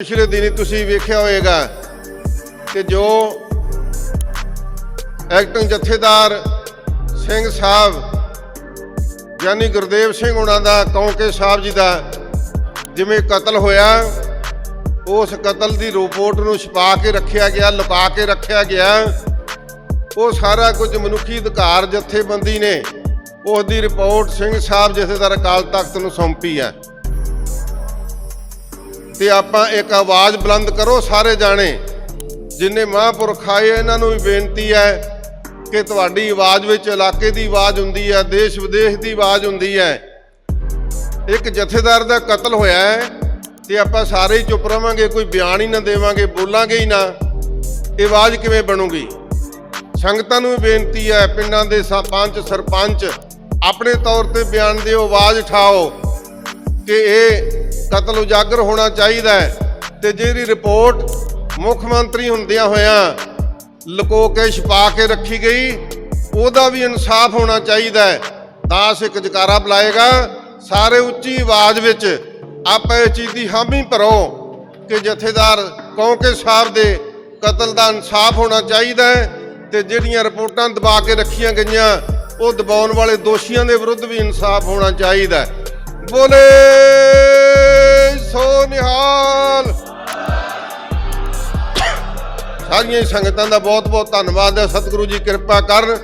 ਪਿਛਲੇ ਦਿਨੀ ਤੁਸੀਂ ਵੇਖਿਆ ਹੋਵੇਗਾ ਕਿ ਜੋ ਐਕਟਿੰਗ ਜਥੇਦਾਰ ਸਿੰਘ ਸਾਹਿਬ ਯਾਨੀ ਗੁਰਦੇਵ ਸਿੰਘ ਉਹਨਾਂ ਦਾ, ਕੌਂਕੇ ਸਾਹਿਬ ਜੀ ਦਾ ਜਿਵੇਂ ਕਤਲ ਹੋਇਆ, ਉਸ ਕਤਲ ਦੀ ਰਿਪੋਰਟ ਨੂੰ ਛਪਾ ਕੇ ਰੱਖਿਆ ਗਿਆ ਲੁਕਾ ਕੇ ਰੱਖਿਆ ਗਿਆ। ਉਹ ਸਾਰਾ ਕੁਝ ਮਨੁੱਖੀ ਅਧਿਕਾਰ ਜਥੇਬੰਦੀ ਨੇ, ਉਸ ਦੀ ਰਿਪੋਰਟ ਸਿੰਘ ਸਾਹਿਬ ਜਥੇਦਾਰ ਅਕਾਲ ਤਖਤ ਨੂੰ ਸੌਂਪੀ ਹੈ। ਤੇ ਆਪਾਂ ਇੱਕ ਆਵਾਜ਼ ਬੁਲੰਦ ਕਰੋ ਸਾਰੇ ਜਾਣੇ। ਜਿੰਨੇ ਮਹਾਂਪੁਰਖ ਆਏ, ਇਹਨਾਂ ਨੂੰ ਵੀ ਬੇਨਤੀ ਹੈ ਕਿ ਤੁਹਾਡੀ ਆਵਾਜ਼ ਵਿੱਚ ਇਲਾਕੇ ਦੀ ਆਵਾਜ਼ ਹੁੰਦੀ ਹੈ ਦੇਸ਼ ਵਿਦੇਸ਼ ਦੀ ਆਵਾਜ਼ ਹੁੰਦੀ ਹੈ। ਇੱਕ ਜਥੇਦਾਰ ਦਾ ਕਤਲ ਹੋਇਆ ਹੈ ਤੇ ਆਪਾਂ ਸਾਰੇ ਹੀ ਚੁੱਪ ਰਵਾਂਗੇ, ਕੋਈ ਬਿਆਨ ਹੀ ਨਾ ਦੇਵਾਂਗੇ, ਬੋਲਾਂਗੇ ਹੀ ਨਾ। ਇਹ ਆਵਾਜ਼ ਕਿਵੇਂ ਬਣੂਗੀ? ਸੰਗਤਾਂ ਨੂੰ ਵੀ ਬੇਨਤੀ ਹੈ, ਪਿੰਡਾਂ ਦੇ ਸਰਪੰਚ ਸਰਪੰਚ, ਆਪਣੇ ਤੌਰ ਤੇ ਬਿਆਨ ਦਿਓ, ਆਵਾਜ਼ ਉਠਾਓ ਕਿ ਇਹ ਕਤਲ ਉਜਾਗਰ ਹੋਣਾ ਚਾਹੀਦਾ ਹੈ ਤੇ ਜਿਹੜੀ ਰਿਪੋਰਟ ਮੁੱਖ ਮੰਤਰੀ ਹੁੰਦਿਆਂ ਹੋਇਆਂ ਲੁਕੋ ਕੇ ਛਪਾ ਕੇ ਰੱਖੀ ਗਈ, ਉਹਦਾ ਵੀ ਇਨਸਾਫ ਹੋਣਾ ਚਾਹੀਦਾ ਹੈ। ਦਾਸ ਇੱਕ ਜਕਾਰਾ ਬੁਲਾਏਗਾ, ਸਾਰੇ ਉੱਚੀ ਆਵਾਜ਼ ਵਿੱਚ ਆਪਾਂ ਇਹ ਚੀਜ਼ ਦੀ ਹਾਮੀ ਭਰੋ ਕਿ ਜਥੇਦਾਰ ਕੌਂਕੇ ਸਾਹਿਬ ਦੇ ਕਤਲ ਦਾ ਇਨਸਾਫ ਹੋਣਾ ਚਾਹੀਦਾ ਹੈ ਤੇ ਜਿਹੜੀਆਂ ਰਿਪੋਰਟਾਂ ਦਬਾ ਕੇ ਰੱਖੀਆਂ ਗਈਆਂ, ਉਹ ਦਬਾਉਣ ਵਾਲੇ ਦੋਸ਼ੀਆਂ ਦੇ ਵਿਰੁੱਧ ਵੀ ਇਨਸਾਫ ਹੋਣਾ ਚਾਹੀਦਾ ਬੋਲੇ! ਸਾਰੀਆਂ ਹੀ ਸੰਗਤਾਂ ਦਾ ਬਹੁਤ ਬਹੁਤ ਧੰਨਵਾਦ ਹੈ। ਸਤਿਗੁਰੂ ਜੀ ਕਿਰਪਾ ਕਰਨ।